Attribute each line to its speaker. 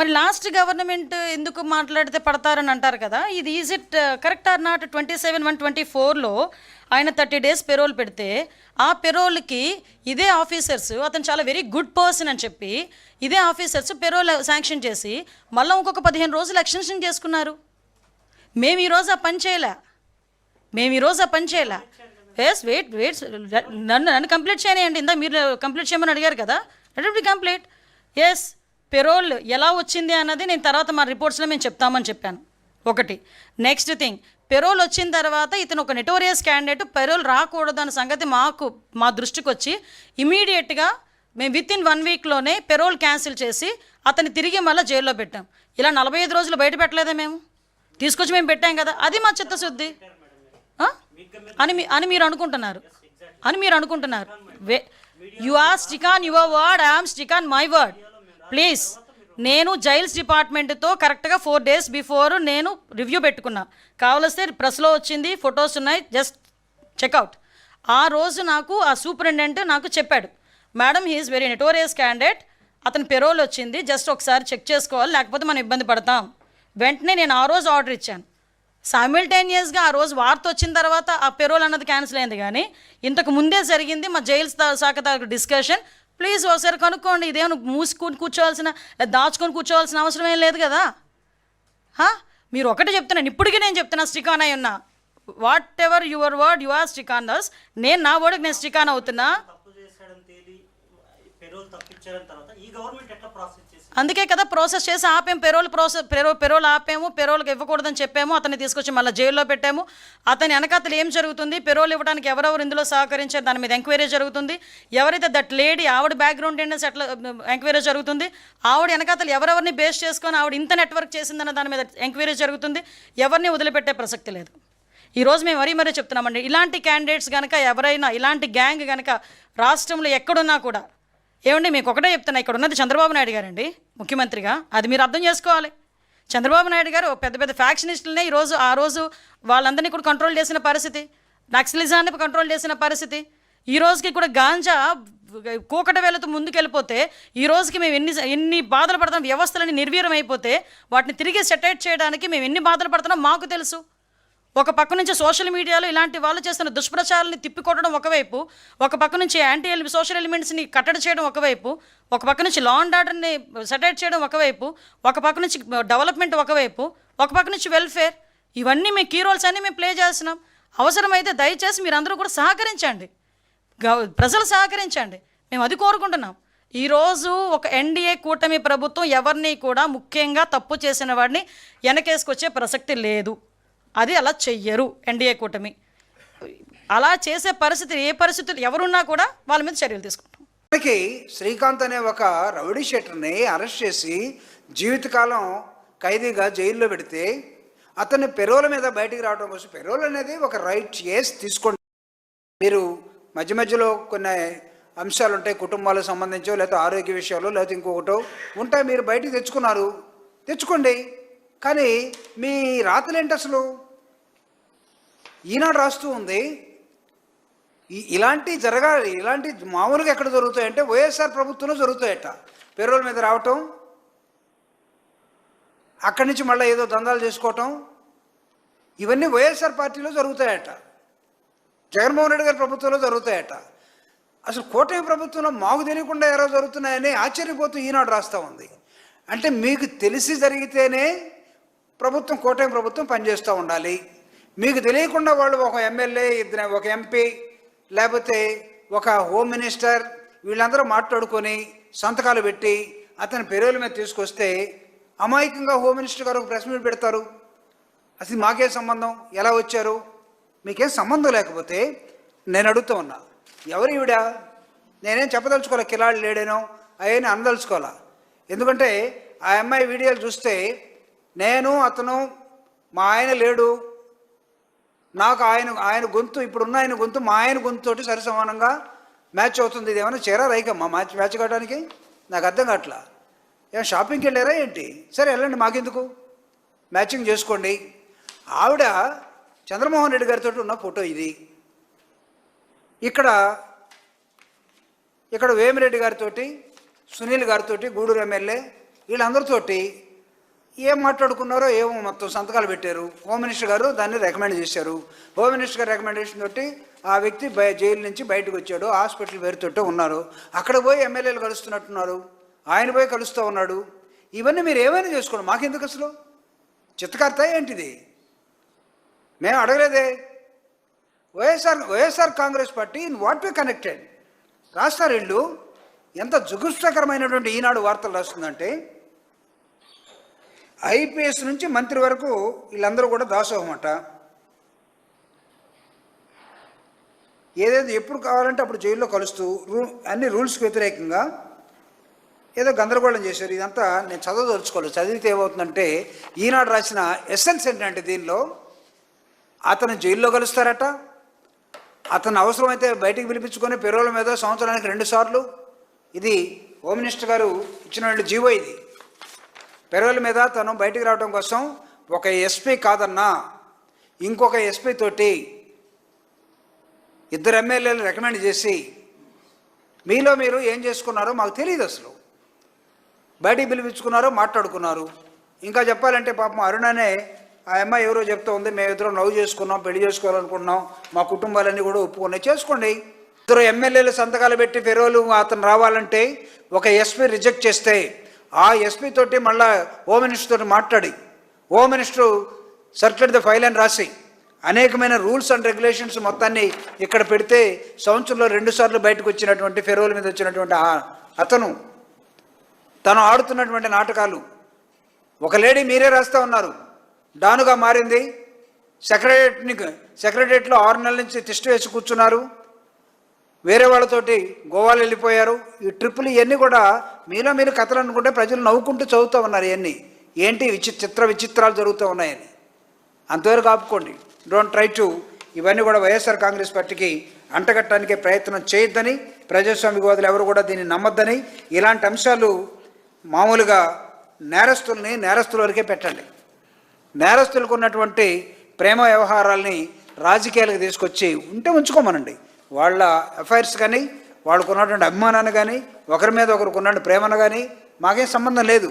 Speaker 1: మరి last government ఎందుకు మాట్లాడితే పడతారని అంటారు కదా? ఇది is it correct or not twenty seven one twenty ఫోర్లో ఆయన థర్టీ డేస్ పెరోల్ పెడితే ఆ పెరోల్కి ఇదే ఆఫీసర్స్ అతను చాలా వెరీ గుడ్ పర్సన్ అని చెప్పి ఇదే ఆఫీసర్స్ పెరోల్ శాంక్షన్ చేసి మళ్ళీ ఇంకొక పదిహేను రోజులు ఎక్స్టెన్షన్ చేసుకున్నారు. మేము ఈరోజు ఆ పని చేయలే. మేము ఈరోజు ఆ పని చేయలే. ఎస్ వెయిట్ వెయిట్ నన్ను నన్ను కంప్లీట్ చేయనియండి. ఇందా మీరు కంప్లీట్ చేయమని అడిగారు కదా? లెట్ బి కంప్లీట్ ఎస్ పెరోల్ ఎలా వచ్చింది అన్నది నేను తర్వాత మా రిపోర్ట్స్లో మేము చెప్తామని చెప్పాను. ఒకటి. Next thing. పెరోల్ వచ్చిన తర్వాత ఇతను ఒక నెటోరియస్ క్యాండిడేట్ పెరోల్ రాకూడదు అన్న సంగతి మాకు మా దృష్టికి వచ్చి ఇమీడియట్గా మేము విత్ ఇన్ వన్ వీక్లోనే పెరోల్ క్యాన్సిల్ చేసి అతన్ని తిరిగి మళ్ళీ జైల్లో పెట్టాం. ఇలా నలభై ఐదు రోజులు బయట పెట్టలేదా మేము? తీసుకొచ్చి మేము పెట్టాం కదా. అది మా చిత్తశుద్ధి. అని మీ అని మీరు అనుకుంటున్నారు. అని మీరు అనుకుంటున్నారు. Way you are stick on your word I am stick on my word please నేను జైల్స్ డిపార్ట్మెంట్తో కరెక్ట్గా ఫోర్ డేస్ బిఫోర్ నేను రివ్యూ పెట్టుకున్నా. కావలిస్తే ప్రెస్లో వచ్చింది ఫొటోస్ ఉన్నాయి జస్ట్ చెక్అవుట్ ఆ రోజు నాకు ఆ సూపరింటెండెంట్ నాకు చెప్పాడు madam he is very notorious candidate అతని పెరోల్ వచ్చింది జస్ట్ ఒకసారి చెక్ చేసుకోవాలి లేకపోతే మనం ఇబ్బంది పడతాం. వెంటనే నేను ఆ రోజు ఆర్డర్ ఇచ్చాను. సైమిల్టేనియస్గా ఆ రోజు వార్త వచ్చిన తర్వాత ఆ పెరోల్ అన్నది క్యాన్సిల్ అయింది కానీ ఇంతకు ముందే జరిగింది మా జైల్స్ శాఖ డిస్కషన్ ప్లీజ్ ఒకసారి కనుక్కోండి ఇదేమో మూసుకొని కూర్చోవాల్సిన దాచుకొని కూర్చోవాల్సిన అవసరం ఏం లేదు కదా? హా? మీరు ఒకటే చెప్తున్నాను ఇప్పటికీ నేను చెప్తున్నా స్టికాన్ అయి ఉన్నా. Whatever your word you are stick on Das నేను నా వర్డ్కి నేను స్టికాన్ అవుతున్నా
Speaker 2: తప్పు చేశాడని తేలి పెరోల్ తప్పించారని తర్వాత ఈ గవర్నమెంట్ ఎట్లా ప్రాసెస్ చేసింది
Speaker 1: అందుకే కదా ప్రాసెస్ చేసి ఆపేము పెరోల్ ప్రాసెస్ పెరో పెరోల్ ఆపాము పెరోల్కి ఇవ్వకూడదని చెప్పాము అతన్ని తీసుకొచ్చి మళ్ళీ జైల్లో పెట్టాము. అతని వెనకాతలు ఏం జరుగుతుంది? పెరోల్ ఇవ్వడానికి ఎవరెవరు ఇందులో సహకరించారు? దాని మీద ఎంక్వైరీ జరుగుతుంది. ఎవరైతే దట్ లేడీ ఆవిడ బ్యాక్గ్రౌండ్ ఏంటంటే ఎట్లా ఎంక్వైరీ జరుగుతుంది. ఆవిడ వెనకాతలు ఎవరెవరిని బేస్ చేసుకొని ఆవిడ ఇంత నెట్వర్క్ చేసిందన్న దాని మీద ఎంక్వైరీ జరుగుతుంది. ఎవరిని వదిలిపెట్టే ప్రసక్తి లేదు. ఈరోజు మేము మరీ మరీ చెప్తున్నామండి ఇలాంటి క్యాండిడేట్స్ కనుక ఎవరైనా ఇలాంటి గ్యాంగ్ కనుక రాష్ట్రంలో ఎక్కడున్నా కూడా ఏమండి మీకు ఒకటే చెప్తున్నా ఇక్కడ ఉన్నది చంద్రబాబు నాయుడు గారండి ముఖ్యమంత్రిగా. అది మీరు అర్థం చేసుకోవాలి. చంద్రబాబు నాయుడు గారు పెద్ద పెద్ద ఫ్యాక్షనిస్టులనే ఈరోజు ఆ రోజు వాళ్ళందరినీ కూడా కంట్రోల్ చేసిన పరిస్థితి. నక్సలిజాన్ని కంట్రోల్ చేసిన పరిస్థితి. ఈ రోజుకి కూడా గాంజా కూకట వేలతో ముందుకెళ్ళిపోతే ఈ రోజుకి మేము ఎన్ని ఎన్ని బాధలు పడతాం వ్యవస్థలని నిర్వీర్యం అయిపోతే వాటిని తిరిగి సెటైట్ చేయడానికి మేము ఎన్ని బాధలు పడుతున్నాం మాకు తెలుసు. ఒక పక్క నుంచి సోషల్ మీడియాలో ఇలాంటి వాళ్ళు చేస్తున్న దుష్ప్రచారాన్ని తిప్పికొట్టడం ఒకవైపు ఒక పక్క నుంచి యాంటీ ఎలి సోషల్ ఎలిమెంట్స్ని కట్టడి చేయడం ఒకవైపు ఒక పక్క నుంచి లా అండ్ ఆర్డర్ని సెటైట్ చేయడం ఒకవైపు ఒక పక్క నుంచి డెవలప్మెంట్ ఒకవైపు ఒక పక్క నుంచి వెల్ఫేర్ ఇవన్నీ మేము కీ రోల్స్ అన్నీ మేము ప్లే చేస్తున్నాం. అవసరమైతే దయచేసి మీరందరూ కూడా సహకరించండి. గవ- ప్రజలు సహకరించండి. మేము అది కోరుకుంటున్నాం. ఈరోజు ఒక ఎన్డీఏ కూటమి ప్రభుత్వం ఎవరిని కూడా ముఖ్యంగా తప్పు చేసిన వాడిని వెనకేసుకొచ్చే ప్రసక్తి లేదు. అది అలా చెయ్యరు ఎన్డీఏ కూటమి. అలా చేసే పరిస్థితి ఏ పరిస్థితులు ఎవరున్నా కూడా వాళ్ళ మీద చర్యలు తీసుకుంటాం.
Speaker 3: మనకి శ్రీకాంత్ అనే ఒక రౌడీ షెట్టర్ని అరెస్ట్ చేసి జీవితకాలం ఖైదీగా జైల్లో పెడితే అతన్ని పెరోల మీద బయటికి రావడం కోసం పెరోల్ అనేది ఒక రైట్ చేసి తీసుకోండి. మీరు మధ్య మధ్యలో కొన్ని అంశాలు ఉంటాయి కుటుంబాలకు సంబంధించో లేకపోతే ఆరోగ్య విషయాలు లేకపోతే ఇంకొకటో ఉంటాయి. మీరు బయటికి తెచ్చుకున్నారు. తెచ్చుకోండి. కానీ మీ రాతలేంటి అసలు? ఈనాడు రాస్తూ ఉంది. ఇలాంటి జరగాలి ఇలాంటి మామూలుగా ఎక్కడ జరుగుతాయంటే వైఎస్ఆర్ ప్రభుత్వంలో జరుగుతాయట. పెరోల్ మీద రావటం అక్కడి నుంచి మళ్ళీ ఏదో దందాలు చేసుకోవటం ఇవన్నీ వైఎస్ఆర్ పార్టీలో జరుగుతాయట. జగన్మోహన్ రెడ్డి గారి ప్రభుత్వంలో జరుగుతాయట. అసలు కూటమి ప్రభుత్వంలో మాకు తెలియకుండా ఎవరో జరుగుతున్నాయని ఆశ్చర్యపోతూ ఈనాడు రాస్తూ ఉంది. అంటే మీకు తెలిసి జరిగితేనే ప్రభుత్వం కూటమి ప్రభుత్వం పనిచేస్తూ ఉండాలి. మీకు తెలియకుండా వాళ్ళు ఒక ఎమ్మెల్యే ఇద్దరు ఒక ఎంపీ లేకపోతే ఒక హోమ్ మినిస్టర్ వీళ్ళందరూ మాట్లాడుకొని సంతకాలు పెట్టి అతని పెరుగుల మీద తీసుకొస్తే అమాయకంగా హోమ్ మినిస్టర్ గారు ఒక ప్రెస్ మీట్ పెడతారు. అసలు మాకే సంబంధం? ఎలా వచ్చారు? మీకేం సంబంధం లేకపోతే నేను అడుగుతూ ఉన్నా. ఎవరు ఈవిడ? నేనేం చెప్పదలుచుకోవాలి కిలాడు లేడేనో అయ్యని అందలుచుకోవాలా ఎందుకంటే ఆ అమ్మాయి వీడియోలు చూస్తే నేను అతను మా ఆయన లేడు. నాకు ఆయన ఆయన గొంతు ఇప్పుడున్న ఆయన గొంతు మా ఆయన గొంతుతోటి సరి సమానంగా మ్యాచ్ అవుతుంది. ఇది ఏమైనా చేరా రైకమ్మా మ్యాచ్ మ్యాచ్ కావడానికి? నాకు అర్థం కావట్లా. ఏమైనా షాపింగ్కి వెళ్ళారా ఏంటి? సరే వెళ్ళండి మాకెందుకు? మ్యాచింగ్ చేసుకోండి. ఆవిడ చంద్రమోహన్ రెడ్డి గారితో ఉన్న ఫోటో ఇది. ఇక్కడ ఇక్కడ వేమిరెడ్డి గారితో సునీల్ గారితో గూడూరు ఎమ్మెల్యే వీళ్ళందరితోటి ఏం మాట్లాడుకున్నారో ఏమో మొత్తం సంతకాలు పెట్టారు. హోమ్ మినిస్టర్ గారు దాన్ని రికమెండ్ చేశారు. హోమ్ మినిస్టర్ గారు రికమెండేషన్ తోటి ఆ వ్యక్తి జైలు నుంచి బయటకు వచ్చాడు. హాస్పిటల్ పేరుతోటో ఉన్నారు. అక్కడ పోయి ఎమ్మెల్యేలు కలుస్తున్నట్టున్నారు. ఆయన పోయి కలుస్తూ ఉన్నాడు. ఇవన్నీ మీరు ఏమైనా చేసుకోండి. మాకెందుకు అసలు? చిత్తకర్త ఏంటిది? మేము అడగలేదే. YSR YSR Congress party in what way connected రాస్తారు ఇళ్ళు ఎంత జుగుప్సకరమైనటువంటి ఈనాడు వార్తలు రాస్తుందంటే ఐపీఎస్ నుంచి మంత్రి వరకు వీళ్ళందరూ కూడా దాసోహమట. ఏదైతే ఎప్పుడు కావాలంటే అప్పుడు జైల్లో కలుస్తూ రూ అన్ని రూల్స్కి వ్యతిరేకంగా ఏదో గందరగోళం చేశారు. ఇదంతా నేను చదవదలుచుకోలేదు. చదివితే ఏమవుతుందంటే ఈనాడు రాసిన ఎస్సెన్స్ ఏంటంటే దీనిలో అతను జైల్లో కలుస్తారట. అతను అవసరమైతే బయటికి పిలిపించుకొని పెరోల మీద సంవత్సరానికి రెండుసార్లు ఇది హోమ్ మినిస్టర్ గారు ఇచ్చిన జీవో ఇది. పెరోల మీద తను బయటికి రావడం కోసం ఒక ఎస్పీ కాదన్నా ఇంకొక ఎస్పీ తోటి ఇద్దరు ఎమ్మెల్యేలు రికమెండ్ చేసి మీలో మీరు ఏం చేసుకున్నారో మాకు తెలియదు అసలు. బయటికి పిలిపించుకున్నారో మాట్లాడుకున్నారు. ఇంకా చెప్పాలంటే పాపం అరుణనే ఆ అమ్మాయి ఎవరో చెప్తా ఉంది మేము ఇద్దరం లవ్ చేసుకున్నాం పెళ్ళి చేసుకోవాలనుకున్నాం మా కుటుంబాలన్నీ కూడా ఒప్పుకున్నాయి చేసుకోండి. ఇద్దరు ఎమ్మెల్యేలు సంతకాలు పెట్టి ఫెరోలు అతను రావాలంటే ఒక ఎస్పీ రిజెక్ట్ చేస్తే ఆ ఎస్పీ తోటి మళ్ళా హోమ్ మినిస్టర్ తోటి మాట్లాడి home minister circulate the file అని రాసి అనేకమైన రూల్స్ అండ్ రెగ్యులేషన్స్ మొత్తాన్ని ఇక్కడ పెడితే సంవత్సరంలో రెండు సార్లు బయటకు వచ్చినటువంటి ఫెరోల మీద వచ్చినటువంటి అతను తను ఆడుతున్నటువంటి నాటకాలు. ఒక లేడీ మీరే రాస్తా ఉన్నారు. డానుగా మారింది. సెక్రటరీని సెక్రటరియట్లో ఆరు నెలల నుంచి తిష్ట వేసి కూర్చున్నారు. వేరే వాళ్ళతోటి గోవాలు వెళ్ళిపోయారు. ఈ ట్రిప్పులు ఇవన్నీ కూడా మీలో మీరు కథలు అనుకుంటే ప్రజలు నవ్వుకుంటూ చదువుతూ ఉన్నారు ఇవన్నీ ఏంటి విచి చిత్ర విచిత్రాలు జరుగుతూ ఉన్నాయని. అంతవరకు ఆపుకోండి. డోంట్ ట్రై టు ఇవన్నీ కూడా వైఎస్ఆర్ కాంగ్రెస్ పార్టీకి అంటగట్టడానికి ప్రయత్నం చేయొద్దని ప్రజాస్వామికవాదులు ఎవరు కూడా దీన్ని నమ్మొద్దని ఇలాంటి అంశాలు మామూలుగా నేరస్తుల్ని నేరస్తుల వరకే పెట్టండి. నేరస్తులకు ఉన్నటువంటి ప్రేమ వ్యవహారాల్ని రాజకీయాలకు తీసుకొచ్చి ఉంటే ఉంచుకోమనండి. వాళ్ళ అఫైర్స్ కానీ వాళ్ళకు ఉన్నటువంటి అభిమానాన్ని కానీ ఒకరి మీద ఒకరికి ఉన్నటువంటి ప్రేమను కానీ మాకేం సంబంధం లేదు.